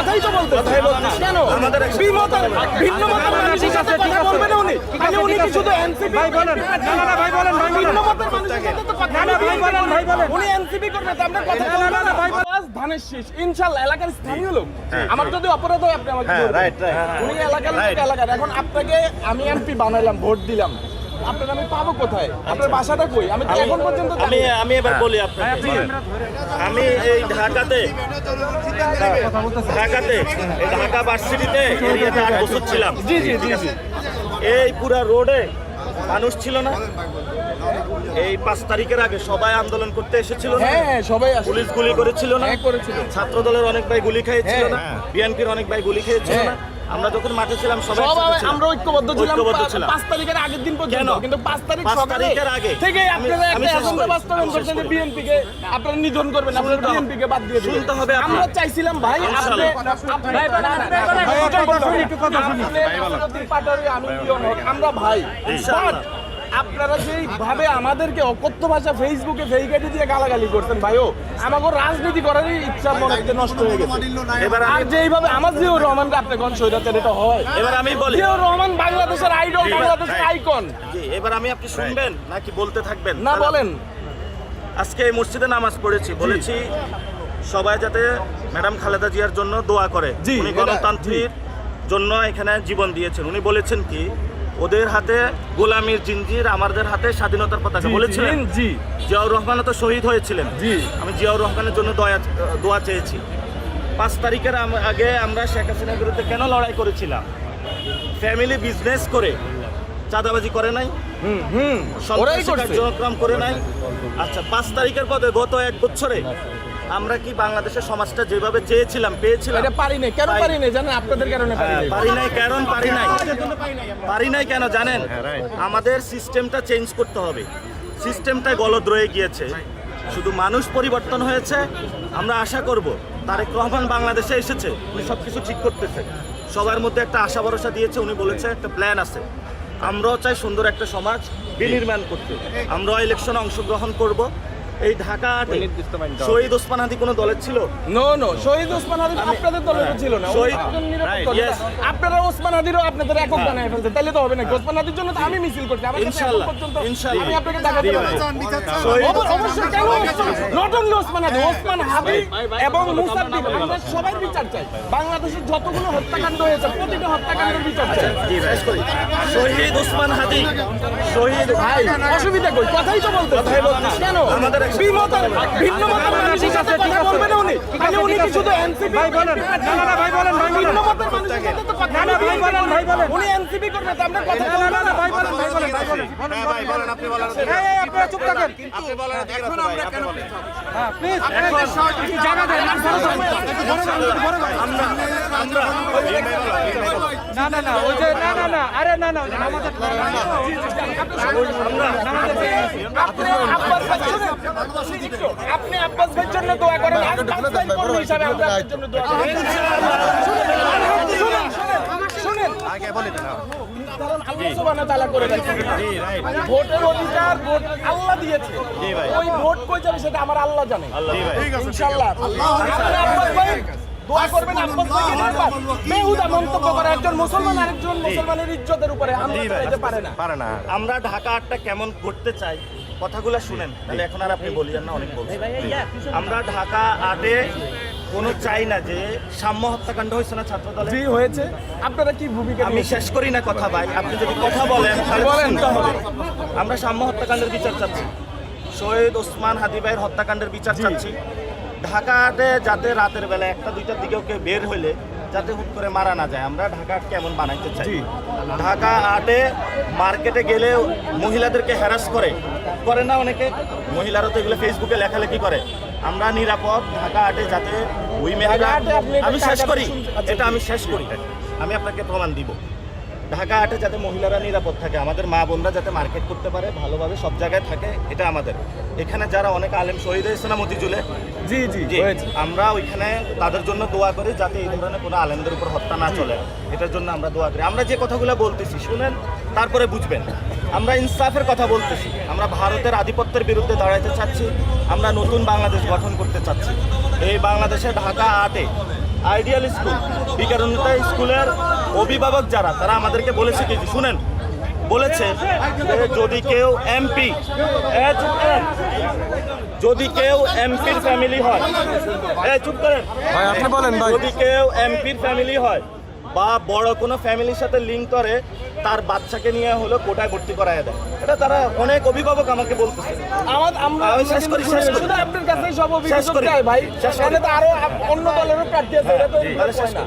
কথাই তো বলতে কথাই বলতেছি। কেন? আমাদের বিমত ভিন্ন মতের মানুষের সাথে কথা বলবে না উনি। মানে উনি কি শুধু এনসিপি ভাই বলেন। না না ভাই বলেন ভাই ভিন্ন মতের মানুষের সাথে তো কথা না ভাই বলেন ভাই বলেন। উনি এনসিপি করবে তো আমরা কথা বলব না। ভাই বলেন। ধানের শীষ। ইনশাআল্লাহ এলাকার স্থানীয় লোক। আমার যদি অপরাধ হয় আপনি আমাকে হ্যাঁ, বলবেন। right, right. উনি এলাকার লোক এলাকার। এখন আপনাকে আমি এমপি বানাইলাম ভোট দিলাম। আপনার আমি পাবো কোথায়? আপনার বাসাটা কই? আমি তো এখন পর্যন্ত আমি আমি এবার বলি আপনাকে। আমি এই ঢাকাতে ঢাকাতে এই ঢাকা ভার্সিটিতে এরিয়াতে আট বছর ছিলাম। জি জি জি জি। এই পুরা রোডে মানুষ ছিল না। এই পাঁচ তারিখের আগে সবাই আন্দোলন করতে এসেছিল না। হ্যাঁ হ্যাঁ সবাই পুলিশ গুলি করেছিল না। হ্যাঁ করেছিল। ছাত্র দলের অনেক ভাই গুলি খেয়েছিল না। হ্যাঁ। বিএনপির অনেক ভাই গুলি খেয়েছিল হ্যাঁ। না। আমরা যখন মাঠে ছিলাম সবাই। আমরা ঐক্যবদ্ধ ছিলাম। পাঁচ তারিখের আগের দিন পর্যন্ত কিন্তু পাঁচ তারিখ তারিখের আগে। থেকে আপনারা একটা শেষ বাস্তবায়ন করছেন যে বিএনপি কে আপনারা নিধন করবেন আপনারা বিএনপি কে বাদ দিয়ে শুনতে হবে আমরা চাইছিলাম ভাই আপনি আমরা ভাই আপনারা যেই ভাবে আমাদেরকে অকথ্য ভাষা ফেসবুকে ফেইকাটি দিয়ে গালাগালি করতেন ভাইও আমাকে রাজনীতি করারই ইচ্ছা মনে হচ্ছে নষ্ট হয়ে গেছে। এবার আর যেইভাবে আমার জিয়াউর রহমানকে আপনি কোন সৈরাতের এটা হয়। এবার আমি বলি জিয়াউর রহমান বাংলাদেশের আইডল বাংলাদেশের আইকন জি, এবার আমি আপনি শুনবেন নাকি বলতে থাকবেন? না বলেন। আজকে এই মসজিদে নামাজ পড়েছি বলেছি সবাই যাতে ম্যাডাম খালেদা জিয়ার জন্য দোয়া করে। উনি গণতান্ত্রিক জন্য এখানে জীবন দিয়েছেন। উনি বলেছেন কি ওদের হাতে গোলামীর জিঞ্জির আমাদের হাতে স্বাধীনতার পতাকা। বলেছিলেন? জি। জিয়াউর রহমানও তো শহীদ হয়েছিলেন। জি। আমি জিয়াউর রহমানের জন্য দয়া দোয়া চেয়েছি। পাঁচ তারিখের আগে আমরা শেখ হাসিনার বিরুদ্ধে কেন লড়াই করেছিলাম? ফ্যামিলি বিজনেস করে চাঁদাবাজি করে নাই? হুম হুম। কার্যক্রম করে নাই? আচ্ছা পাঁচ তারিখের পরে গত এক বছরে আমরা কি বাংলাদেশের সমাজটা যেভাবে চেয়েছিলাম পেয়েছিলাম? এটা পারি না কেন পারি না জানেন আপনাদের কারণে পারি হ্যাঁ, নাই। পারি নাই কারণ পারি নাই। পারি নাই কেন জানেন? আমাদের সিস্টেমটা চেঞ্জ করতে হবে। সিস্টেমটা গলদ রয়ে গিয়েছে। শুধু মানুষ পরিবর্তন হয়েছে আমরা আশা করব তারেক রহমান বাংলাদেশে এসেছে উনি সব কিছু ঠিক করতেছে। সবার মধ্যে একটা আশা ভরসা দিয়েছে উনি বলেছে একটা প্ল্যান আছে। আমরাও চাই সুন্দর একটা সমাজ বিনির্মাণ করতে। আমরাও ইলেকশনে অংশগ্রহণ করব। এই ঢাকা শহীদ ওসমান হাদি কোনো দলের ছিল? নো নো শহীদ ওসমান হাদির আপনাদের দলের তো ছিল না. আপনারা ওসমান হাদিরও আপনাদের একক বানায় ফেলছে। তাহলে তো হবে না। ওসমান হাদির জন্য তো আমি মিছিল করছি। আমার ইনশাআল্লাহ, ইনশাআল্লাহ। আমি আপনাকে অবশ্যই কেন নট অনলি ওসমান হাদি ওসমান হাদি এবং মুসাদ্দিক আমরা সবাই বিচার চাই বাংলাদেশের যতগুলো হত্যাকাণ্ড হয়েছে প্রতিটা হত্যাকাণ্ডের বিচার চাই। শহীদ ওসমান হাদি শহীদ ভাই অসুবিধা কই? কথাই তো বলতে কথাই বলতেছি। কেন? আমাদের বিমতের ভিন্ন মতের মানুষের সাথে কথা বলবে না উনি। মানে উনি কি শুধু এনসিপি ভাই বলেন। না না ভাই বলেন ভাই ভিন্ন মতের মানুষের সাথে তো কথা না ভাই বলেন ভাই বলেন। উনি এনসিপি করবে তো আমরা কথা বলব না। ভাই বলেন ভাই বলেন ভাই বলেন। এই, এই, আপনারা চুপ থাকেন। এখন আমরা কেন হ্যাঁ প্লিজ আপনাদের একটু জায়গা দেন। না না না না ওই যে না না না আরে না না আমাদের আপনি আব্বাস ভাইয়ের জন্য দোয়া করেন আমি কর্মী হিসাবে আমরা আপনার জন্য দোয়া করি শুনেন শুনেন শুনেন কারণ আল্লাহ সুবহানাহু তাআলা করে ভোটের অধিকার ভোট আল্লাহ দিয়েছে ওই ভোট কই যাবে সেটা আমার আল্লাহ জানে ইনশাআল্লাহ ভাই দোয়া করবেন আব্বাস বেহুদা মন্তব্য করে একজন মুসলমান আরেকজন মুসলমানের ইজ্জতের উপরে। আমরা পারে না। আমরা ঢাকা আটটা কেমন করতে চাই কথাগুলো শুনেন তাহলে এখন আর আপনি বলিয়েন না অনেক বলছেন আমরা ঢাকা আটে কোনো চাই না যে সাম্য হত্যাকাণ্ড হয়েছে না ছাত্র দলে জি হয়েছে। আপনারা কি ভূমিকা আমি শেষ করি না কথা ভাই আপনি যদি কথা বলেন তাহলে বলেন। হবে। আমরা সাম্য হত্যাকাণ্ডের বিচার চাচ্ছি। শহীদ ওসমান হাদি ভাইয়ের হত্যাকাণ্ডের বিচার চাচ্ছি। ঢাকাতে যাতে রাতের বেলা একটা দুইটার দিকেও কেউ বের হইলে যাতে হুট করে মারা না যায়। আমরা ঢাকা কেমন বানাইতে চাই। ঢাকা আটে মার্কেটে গেলে মহিলাদেরকে হ্যারাস করে। করে না অনেকে মহিলারা তো এগুলো ফেসবুকে লেখালেখি করে। আমরা নিরাপদ ঢাকা আটে যাতে ঢাকা আমি শেষ করি। আচ্ছা, এটা আমি শেষ করি। আমি আপনাকে প্রমাণ দিব। ঢাকা হাটে যাতে মহিলারা নিরাপদ থাকে আমাদের মা বোনরা যাতে মার্কেট করতে পারে ভালোভাবে সব জায়গায় থাকে এটা আমাদের। এখানে যারা অনেক আলেম শহীদ হয়েছে না মতিঝুলে? জি জি আমরা ওইখানে তাদের জন্য দোয়া করি যাতে এই ধরনের কোনো আলেমদের উপর হত্যা না চলে। এটার জন্য আমরা দোয়া করি। আমরা যে কথাগুলো বলতেছি শুনেন তারপরে বুঝবেন। আমরা ইনসাফের কথা বলতেছি। আমরা ভারতের আধিপত্যের বিরুদ্ধে দাঁড়াইতে চাচ্ছি। আমরা নতুন বাংলাদেশ গঠন করতে চাচ্ছি। এই বাংলাদেশে ঢাকা আটে আইডিয়াল স্কুল। বিকারণতা স্কুলের অভিভাবক যারা তারা আমাদেরকে বলেছে কি শুনেন বলেছে যদি কেউ এমপি যদি কেউ এমপির ফ্যামিলি হয় চুপ করেন। যদি কেউ এমপির ফ্যামিলি হয় বা বড় কোনো ফ্যামিলির সাথে লিঙ্ক করে তার বাচ্চাকে নিয়ে হলো কোটায় ভর্তি করায় দেয়। এটা তারা অনেক অভিভাবক আমাকে বলতেছে। আমার আমরা শেষ করি, শেষ করি। শুধু আপনার কাছেই সব অভিযোগ ভাই। শেষ করি। আরও অন্য দলেরও প্রার্থী আছে এটা তো শেষ